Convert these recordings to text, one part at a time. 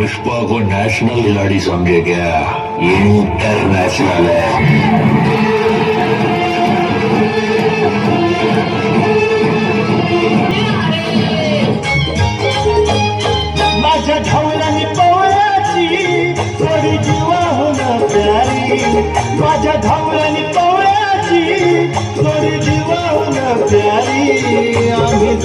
पुष्पा को नेशनल खिलाड़ी समझे क्या ये इंटरनेशनल है माझ्या ढवळ्यानी पवळ्याची थोडी जीवाहून प्यारी. माझ्या ढवळ्यानी पवळ्याची थोडी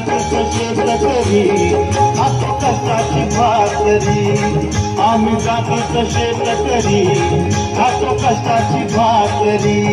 आम्ही जातीचं शेत करी खातो कष्टाची भाकरी आम्ही जातीचं शेत करी कष्टाची भाकरी.